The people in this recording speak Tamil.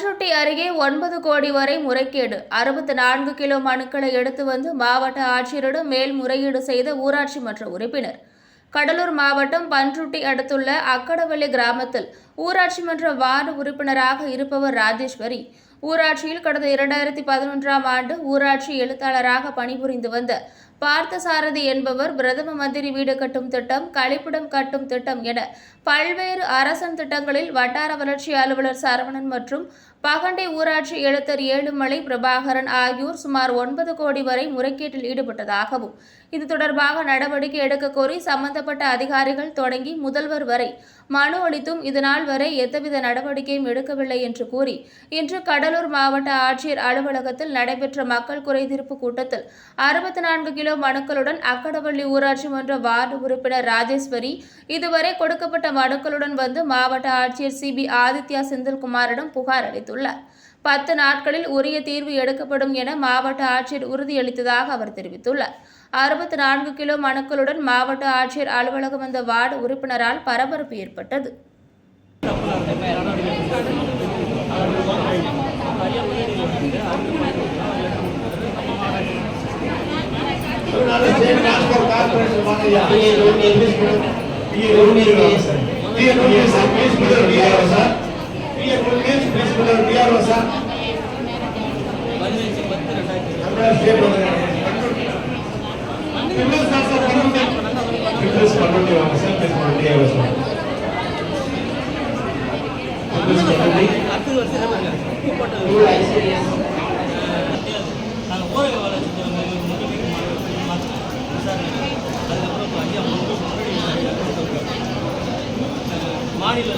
பண்ருட்டி அருகே ஒன்பது கோடி வரை முறைகேடு. அறுபத்தி நான்கு கிலோ மனுக்களை எடுத்து வந்து மாவட்ட ஆட்சியரிடம் மேல்முறையீடு செய்த ஊராட்சி மன்ற உறுப்பினர். கடலூர் மாவட்டம் பன்ருட்டி அடுத்துள்ள அக்கடவள்ளி கிராமத்தில் ஊராட்சி மன்ற வார்டு உறுப்பினராக இருப்பவர் ராஜேஸ்வரி. ஊராட்சியில் கடந்த இரண்டாயிரத்தி பதினொன்றாம் ஆண்டு ஊராட்சி எழுத்தாளராக பணிபுரிந்து வந்த பார்த்தசாரதி என்பவர் பிரதம மந்திரி வீடு கட்டும் திட்டம் கழிப்பிடம் கட்டும் திட்டம் என பல்வேறு அரசன் திட்டங்களில் வட்டார வளர்ச்சி அலுவலர் சரவணன் மற்றும் பகண்டை ஊராட்சி எழுத்தர் ஏழுமலை பிரபாகரன் ஆகியோர் சுமார் ஒன்பது கோடி வரை முறைகேட்டில் ஈடுபட்டதாகவும் இது தொடர்பாக நடவடிக்கை எடுக்க கோரி சம்பந்தப்பட்ட அதிகாரிகள் தொடங்கி முதல்வர் வரை மனு அளித்தும் இதுநாள் வரை எந்தவித நடவடிக்கையும் எடுக்கவில்லை என்று கூறி இன்று கடலூர் மாவட்ட ஆட்சியர் அலுவலகத்தில் நடைபெற்ற மக்கள் குறைதீர்ப்பு கூட்டத்தில் அறுபத்தி நான்கு கிலோ மனுக்களுடன் அக்கடவள்ளி ஊராட்சி மன்ற வார்டு உறுப்பினர் ராஜேஸ்வரி இதுவரை கொடுக்கப்பட்ட மனுக்களுடன் வந்து மாவட்ட ஆட்சியர் சிபி ஆதித்யா செந்தில்குமாரிடம் புகார் அளித்துள்ளார். பத்து நாட்களில் உரிய தீர்வு எடுக்கப்படும் என மாவட்ட ஆட்சியர் உறுதியளித்ததாக அவர் தெரிவித்துள்ளார் அறுபத்தி நான்கு கிலோ மனுக்களுடன் மாவட்ட ஆட்சியர் அலுவலகம் வந்த வார்டு உறுப்பினரால் பரபரப்பு ஏற்பட்டது சார் பேசிக்கொண்டவர் டிஆர்ஓ சார் மாநில